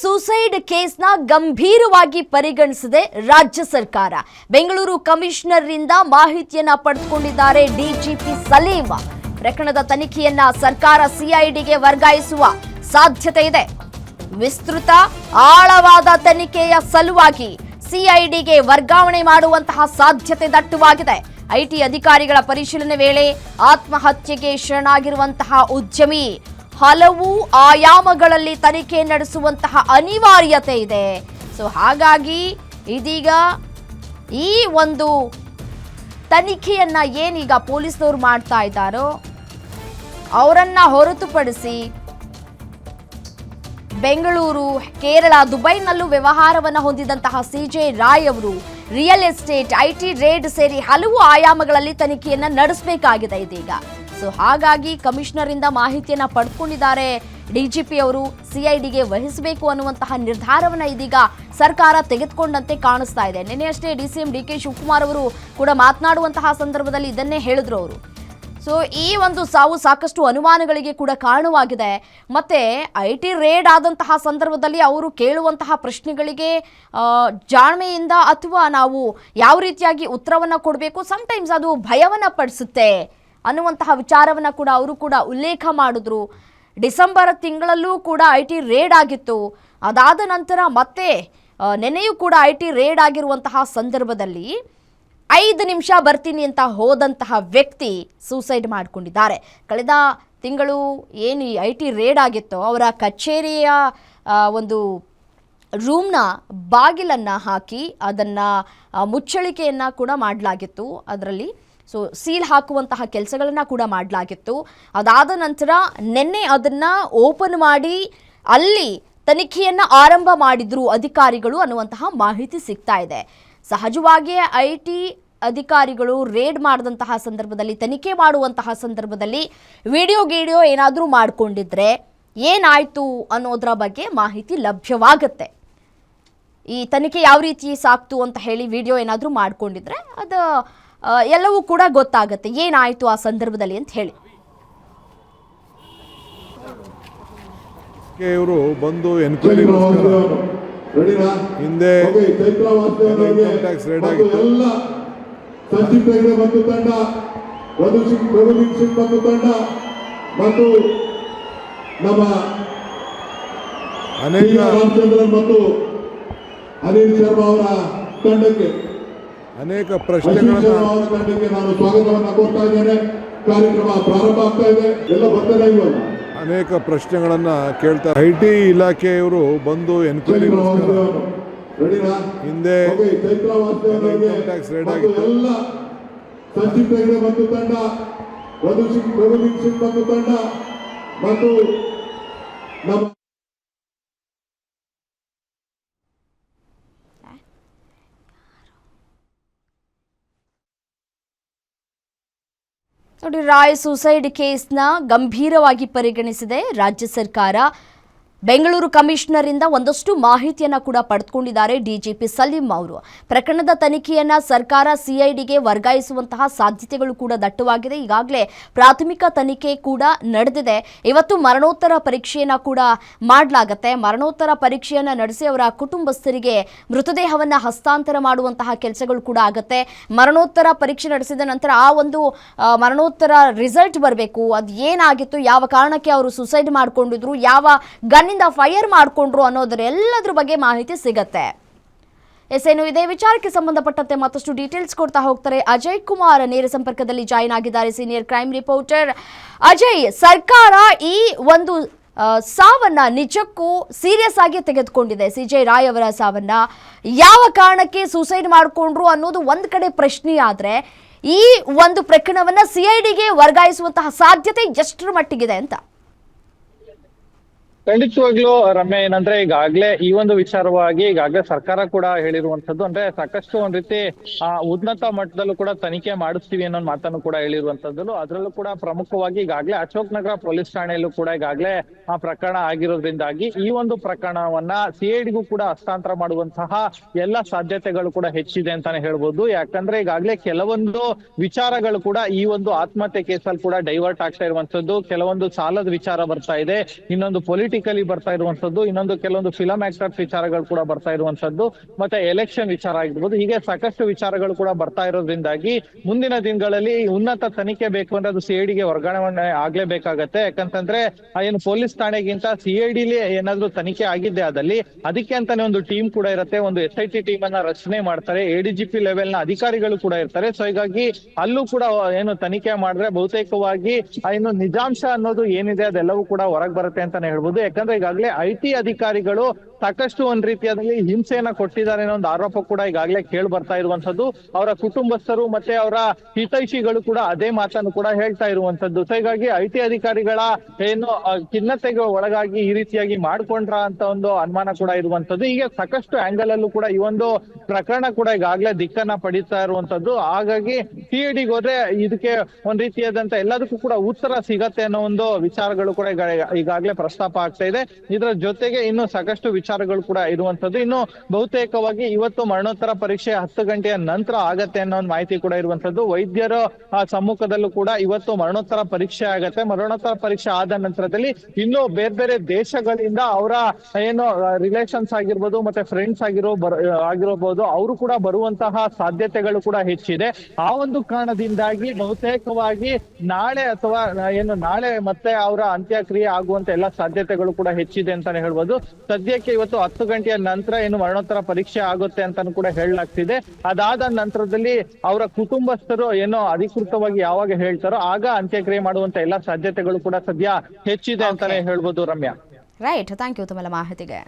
Suicide ಕೇಸ್ನ ಗಂಭೀರವಾಗಿ ಪರಿಗಣಿಸಿದೆ ರಾಜ್ಯ ಸರ್ಕಾರ. ಬೆಂಗಳೂರು ಕಮಿಷನರ್ರಿಂದ ಮಾಹಿತಿಯನ್ನ ಪಡೆದುಕೊಂಡಿದ್ದಾರೆ ಡಿಜಿಪಿ ಸಲೀಂ ಪ್ರಕರಣದ ತನಿಖೆಯನ್ನ ಸರ್ಕಾರ ಸಿಐಡಿಗೆ ವರ್ಗಾಯಿಸುವ ಸಾಧ್ಯತೆ ಇದೆ. ವಿಸ್ತೃತ, ಆಳವಾದ ತನಿಖೆಯ ಸಲುವಾಗಿ ಸಿಐಡಿಗೆ ವರ್ಗಾವಣೆ ಮಾಡುವಂತಹ ಸಾಧ್ಯತೆ ದಟ್ಟವಾಗಿದೆ. ಐಟಿ ಅಧಿಕಾರಿಗಳ ಪರಿಶೀಲನೆ ವೇಳೆ ಆತ್ಮಹತ್ಯೆಗೆ ಶರಣಾಗಿರುವಂತಹ ಉದ್ಯಮಿ ಹಲವು ಆಯಾಮಗಳಲ್ಲಿ ತನಿಖೆ ನಡೆಸುವಂತಹ ಅನಿವಾರ್ಯತೆ ಇದೆ. ಸೊ ಹಾಗಾಗಿ ಇದೀಗ ಈ ಒಂದು ತನಿಖೆಯನ್ನ ಏನೀಗ ಪೊಲೀಸ್ನವ್ರು ಮಾಡ್ತಾ ಇದ್ದಾರೋ, ಅವರನ್ನ ಹೊರತುಪಡಿಸಿ ಬೆಂಗಳೂರು, ಕೇರಳ, ದುಬೈನಲ್ಲೂ ವ್ಯವಹಾರವನ್ನು ಹೊಂದಿದಂತಹ ಸಿಜೆ ರಾಯ್ ಅವರು ರಿಯಲ್ ಎಸ್ಟೇಟ್ ಐಟಿ ರೇಡ್ ಸೇರಿ ಹಲವು ಆಯಾಮಗಳಲ್ಲಿ ತನಿಖೆಯನ್ನು ನಡೆಸಬೇಕಾಗಿದೆ ಇದೀಗ. ಸೊ ಹಾಗಾಗಿ ಕಮಿಷನರ್ ಇಂದ ಮಾಹಿತಿಯನ್ನ ಪಡ್ಕೊಂಡಿದ್ದಾರೆ. ಡಿಜಿಪಿ ಅವರು ಸಿಐಡಿಗೆ ವಹಿಸಬೇಕು ಅನ್ನುವಂತಹ ನಿರ್ಧಾರವನ್ನ ಇದೀಗ ಸರ್ಕಾರ ತೆಗೆದುಕೊಂಡಂತೆ ಕಾಣಿಸ್ತಾ ಇದೆ. ನಿನ್ನೆ ಅಷ್ಟೇ D C M D K Shivakumar ಅವರು ಕೂಡ ಮಾತನಾಡುವಂತಹ ಸಂದರ್ಭದಲ್ಲಿ ಇದನ್ನೇ ಹೇಳಿದ್ರು ಅವರು. ಸೊ ಈ ಒಂದು ಸಾವು ಸಾಕಷ್ಟು ಅನುಮಾನಗಳಿಗೆ ಕೂಡ ಕಾರಣವಾಗಿದೆ. ಮತ್ತೆ ಐ ಟಿ ರೇಡ್ ಆದಂತಹ ಸಂದರ್ಭದಲ್ಲಿ ಅವರು ಕೇಳುವಂತಹ ಪ್ರಶ್ನೆಗಳಿಗೆ ಜಾಣ್ಮೆಯಿಂದ ಅಥವಾ ನಾವು ಯಾವ ರೀತಿಯಾಗಿ ಉತ್ತರವನ್ನು ಕೊಡಬೇಕು? ಸಮಟೈಮ್ಸ್ ಅದು ಭಯವನ್ನು ಪಡಿಸುತ್ತೆ. ಅನ್ನುವಂತಹ ವಿಚಾರವನ್ನು ಕೂಡ ಅವರು ಕೂಡ ಉಲ್ಲೇಖ ಮಾಡಿದ್ರು. ಡಿಸೆಂಬರ್ ತಿಂಗಳಲ್ಲೂ ಕೂಡ ಐ ಟಿ ರೇಡ್ ಆಗಿತ್ತು. ಅದಾದ ನಂತರ ಮತ್ತೆ ನೆನೆಯೂ ಕೂಡ ಐ ಟಿ ರೇಡ್ ಆಗಿರುವಂತಹ ಸಂದರ್ಭದಲ್ಲಿ ಐದು ನಿಮಿಷ ಬರ್ತೀನಿ ಅಂತ ಹೋದಂತಹ ವ್ಯಕ್ತಿ ಸೂಸೈಡ್ ಮಾಡಿಕೊಂಡಿದ್ದಾರೆ. ಕಳೆದ ತಿಂಗಳು ಏನು ಈ ಐ ಟಿ ರೇಡ್ ಆಗಿತ್ತೋ, ಅವರ ಕಚೇರಿಯ ಒಂದು ರೂಮ್ನ ಬಾಗಿಲನ್ನು ಹಾಕಿ ಅದನ್ನು ಮುಚ್ಚಳಿಕೆಯನ್ನು ಕೂಡ ಮಾಡಲಾಗಿತ್ತು. ಅದರಲ್ಲಿ ಸೊ ಸೀಲ್ ಹಾಕುವಂತಹ ಕೆಲಸಗಳನ್ನು ಕೂಡ ಮಾಡಲಾಗಿತ್ತು. ಅದಾದ ನಂತರ ನಿನ್ನೆ ಅದನ್ನು ಓಪನ್ ಮಾಡಿ ಅಲ್ಲಿ ತನಿಖೆಯನ್ನು ಆರಂಭ ಮಾಡಿದ್ರು ಅಧಿಕಾರಿಗಳು ಅನ್ನುವಂತಹ ಮಾಹಿತಿ ಸಿಗ್ತಾ ಇದೆ. ಸಹಜವಾಗಿಯೇ ಐ ಟಿ ಅಧಿಕಾರಿಗಳು ರೇಡ್ ಮಾಡಿದಂತಹ ಸಂದರ್ಭದಲ್ಲಿ, ತನಿಖೆ ಮಾಡುವಂತಹ ಸಂದರ್ಭದಲ್ಲಿ ವಿಡಿಯೋ ಗಿಡಿಯೋ ಏನಾದರೂ ಮಾಡಿಕೊಂಡಿದ್ರೆ ಏನಾಯಿತು ಅನ್ನೋದರ ಬಗ್ಗೆ ಮಾಹಿತಿ ಲಭ್ಯವಾಗುತ್ತೆ. ಈ ತನಿಖೆ ಯಾವ ರೀತಿ ಸಾಕ್ತು ಅಂತ ಹೇಳಿ ವಿಡಿಯೋ ಏನಾದರೂ ಮಾಡಿಕೊಂಡಿದ್ರೆ ಅದು ಎಲ್ಲವೂ ಕೂಡ ಗೊತ್ತಾಗುತ್ತೆ ಏನಾಯಿತು ಆ ಸಂದರ್ಭದಲ್ಲಿ ಅಂತ ಹೇಳಿ ಇವರು ಬಂದು ಎನ್ಕ್ವೈರಿಗೋಸ್ಕರ ಹಿಂದೆ ಟ್ಯಾಕ್ಸ್ ರೇಡ್ ಮತ್ತು ಆಗಿತ್ತು. ಎಲ್ಲ ಹೆಗ್ಡೆ ಮತ್ತು ತಂಡ ರಘು ಸಿಂಗ್ ರಘುದೀಪ್ ಸಿಂಗ್ ಮತ್ತು ತಂಡ ಮತ್ತು ನಮ್ಮ ಅನೇಕ. ರಾಮಚಂದ್ರನ್ ಮತ್ತು ಅನಿಲ್ ಶರ್ಮಾ ಅವರ ತಂಡಕ್ಕೆ ಅನೇಕ ಪ್ರಶ್ನೆಗಳನ್ನು ನಾನು ಸ್ವಾಗತವನ್ನು ಕೋರ್ತಾ ಇದ್ದೇನೆ. ಕಾರ್ಯಕ್ರಮ ಪ್ರಾರಂಭ ಆಗ್ತಾ ಇದೆ. ಎಲ್ಲ ಬರ್ತಾರೆ ಅನೇಕ ಪ್ರಶ್ನೆಗಳನ್ನ ಕೇಳ್ತಾ ಐ ಟಿ ಇಲಾಖೆಯವರು ಬಂದು ಎನ್ಕ್ವೈರಿ ಹಿಂದೆ ಟ್ಯಾಕ್ಸ್ ರೇಡ್ ಆಗಿತ್ತು. ಎಲ್ಲ ಬಂದು ಹೆಗ್ಡೆ ಮತ್ತು ತಂಡ ರಘು ಸಿಂಗ್ ರಘುದೀಪ್ ಸಿಂಗ್ ಮತ್ತು ತಂಡ ಮತ್ತು ನಮ್ಮ ನೋಡಿ ರಾಯ್ ಸೂಸೈಡ್ ಕೇಸ್ನ ಗಂಭೀರವಾಗಿ ಪರಿಗಣಿಸಿದೆ. ರಾಜ್ಯ ಸರ್ಕಾರ ಬೆಂಗಳೂರು ಕಮಿಷನರಿಂದ ಒಂದಷ್ಟು ಮಾಹಿತಿಯನ್ನ ಕೂಡ ಪಡೆದುಕೊಂಡಿದ್ದಾರೆ ಡಿಜಿಪಿ ಸಲೀಂ ಅವರು. ಪ್ರಕರಣದ ತನಿಖೆಯನ್ನ ಸರ್ಕಾರ ಸಿಐಡಿಗೆ ವರ್ಗಾಯಿಸುವಂತಹ ಸಾಧ್ಯತೆಗಳು ಕೂಡ ದಟ್ಟವಾಗಿದೆ. ಈಗಾಗಲೇ ಪ್ರಾಥಮಿಕ ತನಿಖೆ ಕೂಡ ನಡೆದಿದೆ. ಇವತ್ತು ಮರಣೋತ್ತರ ಪರೀಕ್ಷೆಯನ್ನ ಕೂಡ ಮಾಡಲಾಗತ್ತೆ. ಮರಣೋತ್ತರ ಪರೀಕ್ಷೆಯನ್ನ ನಡೆಸಿ ಅವರ ಕುಟುಂಬಸ್ಥರಿಗೆ ಮೃತದೇಹವನ್ನ ಹಸ್ತಾಂತರ ಮಾಡುವಂತಹ ಕೆಲಸಗಳು ಕೂಡ ಆಗತ್ತೆ. ಮರಣೋತ್ತರ ಪರೀಕ್ಷೆ ನಡೆಸಿದ ನಂತರ ಆ ಒಂದು ಮರಣೋತ್ತರ ರಿಸಲ್ಟ್ ಬರಬೇಕು. ಅದು ಏನಾಗಿತ್ತು? ಯಾವ ಕಾರಣಕ್ಕೆ ಅವರು ಸುಸೈಡ್ ಮಾಡಿಕೊಂಡಿದ್ರು? ಯಾವ ಗನ್ನಿಂದ ಫೈರ್ ಮಾಡ್ಕೊಂಡ್ರು ಅನ್ನೋದ್ರ ಎಲ್ಲದ್ರ ಬಗ್ಗೆ ಮಾಹಿತಿ ಸಿಗತ್ತೆ. ಎಸ್ ಏನು ಇದೇ ವಿಚಾರಕ್ಕೆ ಸಂಬಂಧಪಟ್ಟಂತೆ ಮತ್ತಷ್ಟು ಡೀಟೇಲ್ಸ್ ಕೊಡ್ತಾ ಹೋಗ್ತಾರೆ. ಅಜಯ್ ಕುಮಾರ್ ನೇರ ಸಂಪರ್ಕದಲ್ಲಿ ಜಾಯಿನ್ ಆಗಿದ್ದಾರೆ ಸೀನಿಯರ್ ಕ್ರೈಮ್ ರಿಪೋರ್ಟರ್ ಅಜಯ್, ಸರ್ಕಾರ ಈ ಒಂದು ಸಾವನ್ನ ನಿಜಕ್ಕೂ ಸೀರಿಯಸ್ ಆಗಿ ತೆಗೆದುಕೊಂಡಿದೆ. ಸಿ ಜೆ ರಾಯ್ ಅವರ ಸಾವನ್ನ. ಯಾವ ಕಾರಣಕ್ಕೆ ಸೂಸೈಡ್ ಮಾಡಿಕೊಂಡ್ರು ಅನ್ನೋದು ಒಂದ್ ಕಡೆ ಪ್ರಶ್ನೆ ಆದ್ರೆ, ಈ ಒಂದು ಪ್ರಕರಣವನ್ನ ಸಿಐಡಿಗೆ ವರ್ಗಾಯಿಸುವಂತಹ ಸಾಧ್ಯತೆ ಎಷ್ಟರ ಮಟ್ಟಿಗಿದೆ ಅಂತ. ಖಂಡಿತವಾಗ್ಲೂ ರಮ್ಯ, ಏನಂದ್ರೆ ಈಗಾಗ್ಲೇ ಈ ಒಂದು ವಿಚಾರವಾಗಿ ಈಗಾಗಲೇ ಸರ್ಕಾರ ಕೂಡ ಹೇಳಿರುವಂತದ್ದು ಅಂದ್ರೆ ಸಾಕಷ್ಟು ಒಂದ್ ರೀತಿ, ಆ, ಉನ್ನತ ಮಟ್ಟದಲ್ಲೂ ಕೂಡ ತನಿಖೆ ಮಾಡಿಸ್ತೀವಿ ಅನ್ನೋ ಮಾತನ್ನು ಕೂಡ ಹೇಳಿರುವಂತದ್ದು ಅದರಲ್ಲೂ ಕೂಡ ಪ್ರಮುಖವಾಗಿ ಈಗಾಗ್ಲೇ ಅಶೋಕ್ ನಗರ ಪೊಲೀಸ್ ಠಾಣೆಯಲ್ಲೂ ಕೂಡ ಈಗಾಗ್ಲೇ ಆ ಪ್ರಕರಣ ಆಗಿರೋದ್ರಿಂದಾಗಿ ಈ ಒಂದು ಪ್ರಕರಣವನ್ನ ಸಿಐಡಿಗೂ ಕೂಡ ಹಸ್ತಾಂತರ ಮಾಡುವಂತಹ ಎಲ್ಲ ಸಾಧ್ಯತೆಗಳು ಕೂಡ ಹೆಚ್ಚಿದೆ ಅಂತಾನೆ ಹೇಳ್ಬೋದು. ಯಾಕಂದ್ರೆ ಈಗಾಗ್ಲೇ ಕೆಲವೊಂದು ವಿಚಾರಗಳು ಕೂಡ ಈ ಒಂದು ಆತ್ಮಹತ್ಯೆ ಕೇಸಲ್ಲಿ ಕೂಡ ಡೈವರ್ಟ್ ಆಗ್ತಾ ಇರುವಂತದ್ದು ಕೆಲವೊಂದು ಸಾಲದ ವಿಚಾರ ಬರ್ತಾ ಇದೆ, ಇನ್ನೊಂದು ಪೊಲಿಟಿಕಲ್ ಪೊಲಿಟಿಕಲಿ ಬರ್ತಾ ಇರುವಂತದ್ದು ಇನ್ನೊಂದು ಕೆಲವೊಂದು ಫಿಲಂ ಆಕ್ಟರ್ಸ್ ವಿಚಾರಗಳು ಕೂಡ ಬರ್ತಾ ಇರುವಂತದ್ದು ಮತ್ತೆ ಎಲೆಕ್ಷನ್ ವಿಚಾರ ಆಗಿರ್ಬೋದು, ಹೀಗೆ ಸಾಕಷ್ಟು ವಿಚಾರಗಳು ಕೂಡ ಬರ್ತಾ ಇರೋದ್ರಿಂದಾಗಿ ಮುಂದಿನ ದಿನಗಳಲ್ಲಿ ಉನ್ನತ ತನಿಖೆ ಬೇಕು ಅಂದ್ರೆ ಅದು ಸಿಐಡಿಗೆ ವರ್ಗಾವಣೆ ಆಗ್ಲೇಬೇಕಾಗತ್ತೆ. ಯಾಕಂತಂದ್ರೆ ಏನು ಪೊಲೀಸ್ ಠಾಣೆಗಿಂತ ಸಿಐಡಿಲಿ ಏನಾದ್ರು ತನಿಖೆ ಆಗಿದ್ದೆ ಅದಲ್ಲಿ ಅದಕ್ಕೆ ಅಂತಾನೆ ಒಂದು ಟೀಮ್ ಕೂಡ ಇರುತ್ತೆ, ಒಂದು ಎಸ್ ಐ ಟಿ ಟೀಮ್ ಅನ್ನ ರಚನೆ ಮಾಡ್ತಾರೆ ಎಡಿಜಿಪಿ ಲೆವೆಲ್ನ ಅಧಿಕಾರಿಗಳು ಕೂಡ ಇರ್ತಾರೆ. ಸೊ ಹೀಗಾಗಿ ಅಲ್ಲೂ ಕೂಡ ಏನು ತನಿಖೆ ಮಾಡಿದ್ರೆ ಬಹುತೇಕವಾಗಿ ಏನು ನಿಜಾಂಶ ಅನ್ನೋದು ಏನಿದೆ ಅದೆಲ್ಲವೂ ಕೂಡ ಹೊರಗ್ ಬರುತ್ತೆ ಅಂತಾನೆ ಹೇಳ್ಬೋದು. ಯಾಕಂದ್ರೆ ಈಗಾಗಲೇ ಐ ಅಧಿಕಾರಿಗಳು ಸಾಕಷ್ಟು ಒಂದ್ ರೀತಿಯಾದಲ್ಲಿ ಹಿಂಸೆಯನ್ನ ಕೊಟ್ಟಿದ್ದಾರೆ ಅನ್ನೋ ಒಂದು ಆರೋಪ ಕೂಡ ಈಗಾಗಲೇ ಕೇಳಿ ಬರ್ತಾ ಇರುವಂತದ್ದು ಅವರ ಕುಟುಂಬಸ್ಥರು ಮತ್ತೆ ಅವರ ಹಿತೈಷಿಗಳು ಕೂಡ ಅದೇ ಮಾತನ್ನು ಕೂಡ ಹೇಳ್ತಾ ಇರುವಂತದ್ದು ಸೊ ಹೀಗಾಗಿ ಐ ಅಧಿಕಾರಿಗಳ ಏನು ಖಿನ್ನತೆಗೆ ಒಳಗಾಗಿ ಈ ರೀತಿಯಾಗಿ ಮಾಡ್ಕೊಂಡ್ರ ಅಂತ ಒಂದು ಅನುಮಾನ ಕೂಡ ಇರುವಂತದ್ದು ಹೀಗೆ ಸಾಕಷ್ಟು ಆಂಗಲ್ ಅಲ್ಲೂ ಕೂಡ ಈ ಒಂದು ಪ್ರಕರಣ ಕೂಡ ಈಗಾಗಲೇ ದಿಕ್ಕನ್ನ ಪಡಿತಾ ಇರುವಂತದ್ದು ಹಾಗಾಗಿ ಸಿಐಡಿಗೆ ಹೋದ್ರೆ ಇದಕ್ಕೆ ಒಂದ್ ರೀತಿಯಾದಂತ ಎಲ್ಲದಕ್ಕೂ ಕೂಡ ಉತ್ತರ ಸಿಗತ್ತೆ ಅನ್ನೋ ಒಂದು ವಿಚಾರಗಳು ಕೂಡ ಈಗ, ಈಗಾಗಲೇ ಪ್ರಸ್ತಾಪ ಆಗ್ತಾ ಇದೆ. ಇದರ ಜೊತೆಗೆ ಇನ್ನು ಸಾಕಷ್ಟು ವಿಚಾರಗಳು ಕೂಡ ಇರುವಂತದ್ದು ಇನ್ನು ಬಹುತೇಕವಾಗಿ ಇವತ್ತು ಮರಣೋತ್ತರ ಪರೀಕ್ಷೆ ಹತ್ತು ಗಂಟೆಯ ನಂತರ ಆಗತ್ತೆ ಅನ್ನೋ ಒಂದು ಮಾಹಿತಿ ಕೂಡ ಇರುವಂತದ್ದು ವೈದ್ಯರ ಸಮ್ಮುಖದಲ್ಲೂ ಕೂಡ ಇವತ್ತು ಮರಣೋತ್ತರ ಪರೀಕ್ಷೆ ಆಗತ್ತೆ. ಮರಣೋತ್ತರ ಪರೀಕ್ಷೆ ಆದ ನಂತರದಲ್ಲಿ ಇನ್ನು ಬೇರೆ ಬೇರೆ ದೇಶಗಳಿಂದ ಅವರ, ಏನು ರಿಲೇಷನ್ಸ್ ಆಗಿರ್ಬೋದು ಮತ್ತೆ ಫ್ರೆಂಡ್ಸ್ ಆಗಿರೋ ಆಗಿರಬಹುದು ಅವರು ಕೂಡ ಬರುವಂತಹ ಸಾಧ್ಯತೆಗಳು ಕೂಡ ಹೆಚ್ಚಿದೆ. ಆ ಒಂದು ಕಾರಣದಿಂದಾಗಿ ಬಹುತೇಕವಾಗಿ ನಾಳೆ ಅಥವಾ ಏನು, ನಾಳೆ ಮತ್ತೆ ಅವರ ಅಂತ್ಯಕ್ರಿಯೆ ಆಗುವಂತ ಎಲ್ಲ ಸಾಧ್ಯತೆಗಳು ಕೂಡ ಹೆಚ್ಚಿದೆ ಅಂತಾನೆ ಹೇಳ್ಬೋದು. ಸದ್ಯಕ್ಕೆ ಇವತ್ತು ಹತ್ತು ಗಂಟೆಯ ನಂತರ ಏನು ಮರಣೋತ್ತರ ಪರೀಕ್ಷೆ ಆಗುತ್ತೆ ಅಂತಾನು ಕೂಡ ಹೇಳಲಾಗ್ತಿದೆ. ಅದಾದ ನಂತರದಲ್ಲಿ ಅವರ ಕುಟುಂಬಸ್ಥರು ಏನೋ ಅಧಿಕೃತವಾಗಿ ಯಾವಾಗ ಹೇಳ್ತಾರೋ ಆಗ ಅಂತ್ಯಕ್ರಿಯೆ ಮಾಡುವಂತ ಎಲ್ಲಾ ಸಾಧ್ಯತೆಗಳು ಕೂಡ ಸದ್ಯ ಹೆಚ್ಚಿದೆ ಅಂತಾನೆ ಹೇಳ್ಬೋದು ರಮ್ಯಾ. ರೈಟ್ ಥ್ಯಾಂಕ್ ಯು ತಮ್ಮೆಲ್ಲ ಮಾಹಿತಿಗೆ